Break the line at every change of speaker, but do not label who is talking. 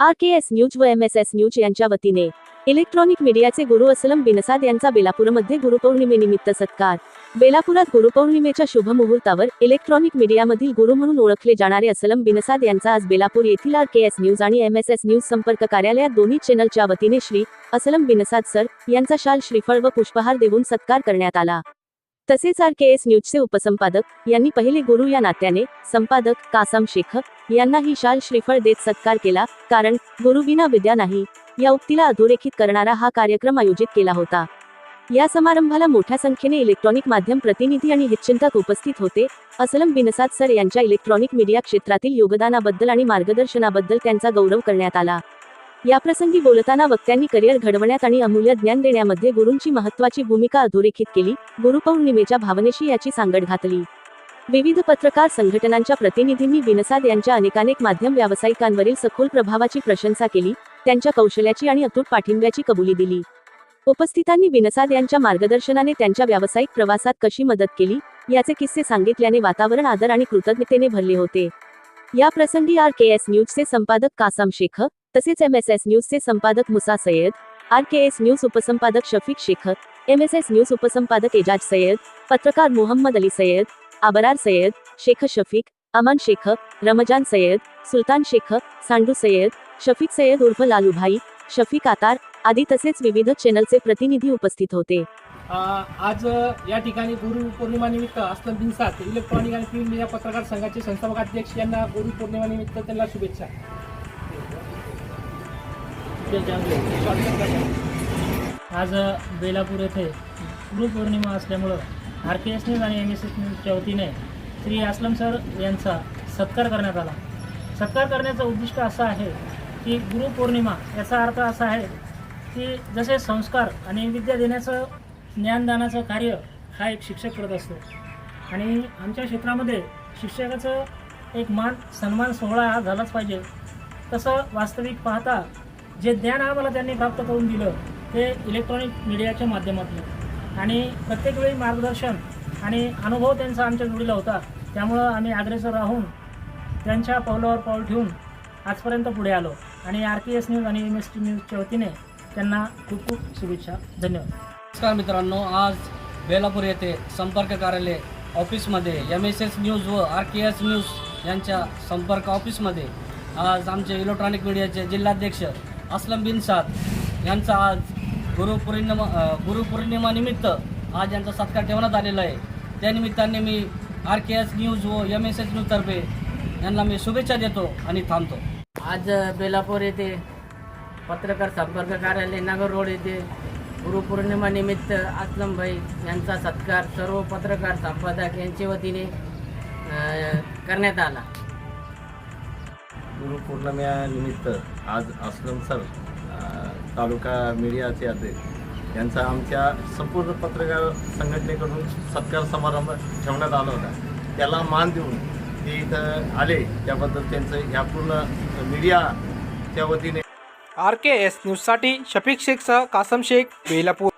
R K S news व M S S news यांच्या वतीने इलेक्ट्रॉनिक मीडियाचे गुरु असलम बिनसाद यांचा बेलापूरमध्ये गुरुपौर्णिमेनिमित्त सत्कार. बेलापुरात गुरुपौर्णिमेच्या शुभ मुहूर्तावर इलेक्ट्रॉनिक मीडियामधील गुरु म्हणून ओळखले जाणारे असलम बिनसाद यांचा आज बेलापूर येथील आर के एस न्यूज आणि एम एस एस न्यूज संपर्क कार्यालयात दोन्ही चॅनलच्या वतीने श्री असलम बिनसाद सर यांचा शाल श्रीफळ व पुष्पहार देऊन सत्कार करण्यात आला. तसेच आर के एस न्यूजचे उपसंपादक यांनी पहिले गुरु या नात्याने संपादक कासम शेख यांना ही शाल श्रीफळ देत सत्कार केला कारण गुरुविना विद्या नाही या उक्तीला अधोरेखित करणारा हा कार्यक्रम आयोजित केला होता. या समारंभाला मोठ्या संख्येने इलेक्ट्रॉनिक माध्यम प्रतिनिधी आणि हितचिंतक उपस्थित होते. असलम बिनसाद सर यांच्या इलेक्ट्रॉनिक मीडिया क्षेत्रातील योगदानाबद्दल आणि मार्गदर्शनाबद्दल त्यांचा गौरव करण्यात आला. याप्रसंगी बोलताना वक्त्यांनी करिअर घडवण्यात आणि अमूल्य ज्ञान देण्यामध्ये गुरूंची महत्वाची भूमिका अधोरेखित केली. गुरुपौर्णिमेच्या भावनेशी याची सांगड घातली. विविध पत्रकार संघटनांच्या प्रतिनिधींनी बिनसाद यांच्या अनेकानेक माध्यम व्यावसायिकांवरील सखोल प्रभावाची प्रशंसा केली त्यांच्या कौशल्याची आणि अतूट पाठिंब्याची कबुली दिली. उपस्थितांनी बिनसाद यांच्या मार्गदर्शनाने त्यांच्या व्यावसायिक प्रवासात कशी मदत केली याचे किस्से सांगितल्याने वातावरण आदर आणि कृतज्ञतेने भरले होते. या प्रसंगी आर के एस न्यूजचे संपादक कासम शेख तसेच एम एस एस न्यूजचे संपादक Musa Sayyad R K S news उपसंपादक Shafiq Shaikh M S S news उपसंपादक Ejaz Syed पत्रकार मोहम्मद अली सय्यद आबरार सय्यद शेख शफीक अमान शेख रमजान सय्यद सुलतान शेख सांडू सय्यद शफीक सय्यद उर्फ लालूभाई शफीक आतार आदी तसेच विविध चॅनलचे प्रतिनिधी उपस्थित होते.
आज या ठिकाणी गुरु पौर्णिमानिमित्त निमित्त असलम इलेक्ट्रॉनिक आणि प्रिंट मीडिया पत्रकार संघाचे संस्थापक अध्यक्ष यांना गुरु पौर्णिमानिमित्त त्यांना शुभेच्छा.
आज बेलापूर येथे गुरुपौर्णिमा असल्यामुळं आर के एस न्यूज आणि एम एस एस न्यूजच्या वतीने श्री असलम सर यांचा सत्कार करण्यात आला. सत्कार करण्याचं उद्दिष्ट असं आहे की गुरुपौर्णिमा याचा अर्थ असा आहे की जसे संस्कार आणि विद्या देण्याचं ज्ञानदानाचं कार्य हा एक शिक्षक करत असतो. आणि आमच्या क्षेत्रामध्ये शिक्षकाचं एक मान सन्मान सोहळा हा झालाच पाहिजे. तसं वास्तविक पाहता जे ज्ञान आम्हाला त्यांनी प्राप्त करून दिलं ते इलेक्ट्रॉनिक मीडियाच्या माध्यमातून. आणि प्रत्येक वेळी मार्गदर्शन आणि अनुभव त्यांचा आमच्या जोडीला होता. त्यामुळं आम्ही अग्रेसर राहून त्यांच्या पावलावर पाऊल ठेवून आजपर्यंत पुढे आलो. आणि आर पी एस न्यूज आणि एम एस टी न्यूजच्या वतीने त्यांना खूप खूप शुभेच्छा. धन्यवाद.
नमस्कार मित्रांनो आज बेलापूर येथे संपर्क कार्यालय ऑफिसमध्ये एम एस एस न्यूज व आर के एस न्यूज यांच्या संपर्क ऑफिसमध्ये आज आमचे इलेक्ट्रॉनिक मीडियाचे जिल्हाध्यक्ष असलम बिन साद. यांचा आज गुरुपौर्णिमा गुरुपौर्णिमानिमित्त आज यांचा सत्कार ठेवण्यात आलेला आहे. त्यानिमित्ताने मी आर के एस न्यूज व एम एस एस न्यूजतर्फे यांना मी शुभेच्छा देतो आणि थांबतो.
आज बेलापूर येथे पत्रकार संपर्क कार्यालय नगर रोड येथे गुरुपौर्णिमानिमित्त असलमभाई यांचा सत्कार सर्व पत्रकार संपादक यांच्या वतीने करण्यात आला.
गुरुपौर्णिमेनिमित्त आज असलम सर तालुका मीडियाचे अध्यक्ष यांचा आमच्या संपूर्ण पत्रकार संघटनेकडून सत्कार समारंभ ठेवण्यात आला होता. त्याला मान देऊन ते इथं आले. त्याबद्दल त्यांचं ह्या पूर्ण मीडियाच्या वतीने
आर के एस न्यूजसाठी शफीक शेखसह कासम शेख बेलापूर.